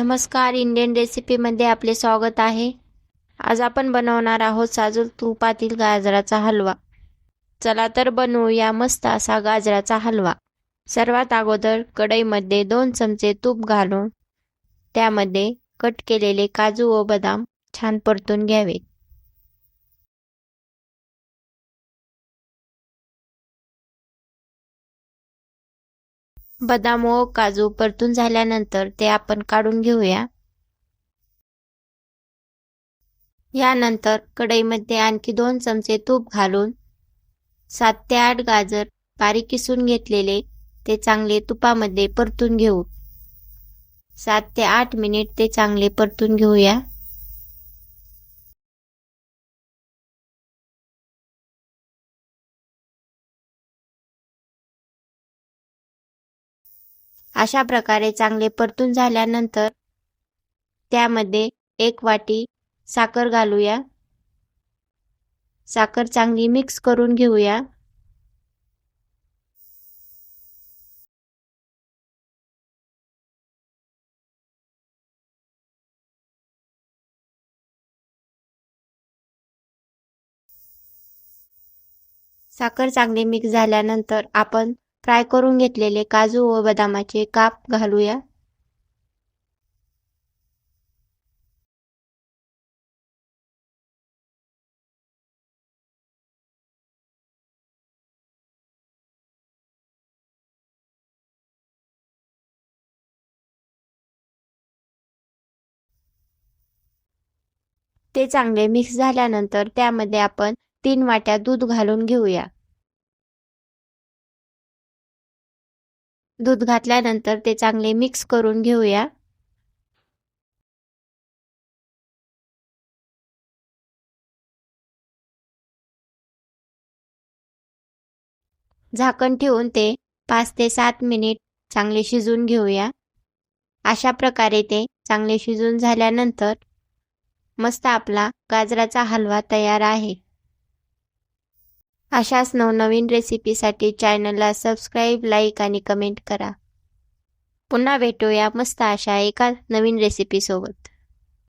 नमस्कार इंडियन रेसिपीमध्ये आपले स्वागत आहे. आज आपण बनवणार आहोत साजूल तुपातील गाजराचा हलवा. चला तर बनवूया मस्त असा गाजराचा हलवा. सर्वात अगोदर कढईमध्ये दोन चमचे तूप घालून त्यामध्ये कट केलेले काजू व बदाम छान परतून घ्यावेत. बदाम व काजू परतून झाल्यानंतर ते आपण काढून घेऊया. यानंतर कढईमध्ये आणखी दोन चमचे तूप घालून सात ते आठ गाजर बारीक किसून घेतलेले ते चांगले तुपामध्ये परतून घेऊ. सात ते आठ मिनिट ते चांगले परतून घेऊया. अशा प्रकारे चांगले परतून झाल्यानंतर त्यामध्ये एक वाटी साखर घालूया. साखर चांगली मिक्स करून घेऊया. साखर चांगली मिक्स झाल्यानंतर आपण फ्राय करून घेतलेले काजू व बदामाचे काप घालूया. ते चांगले मिक्स झाल्यानंतर त्यामध्ये आपण तीन वाट्या दूध घालून घेऊया. दूध घातल्यानंतर ते चांगले मिक्स करून घेऊया. झाकण ठेवून ते पाच ते सात मिनिट चांगले शिजून घेऊया. अशा प्रकारे ते चांगले शिजून झाल्यानंतर मस्त आपला गाजराचा हलवा तयार आहे. अशाच नवनवीन रेसिपीसाठी चॅनलला सबस्क्राईब लाईक आणि कमेंट करा. पुन्हा भेटूया मस्त अशा एका नवीन रेसिपीसोबत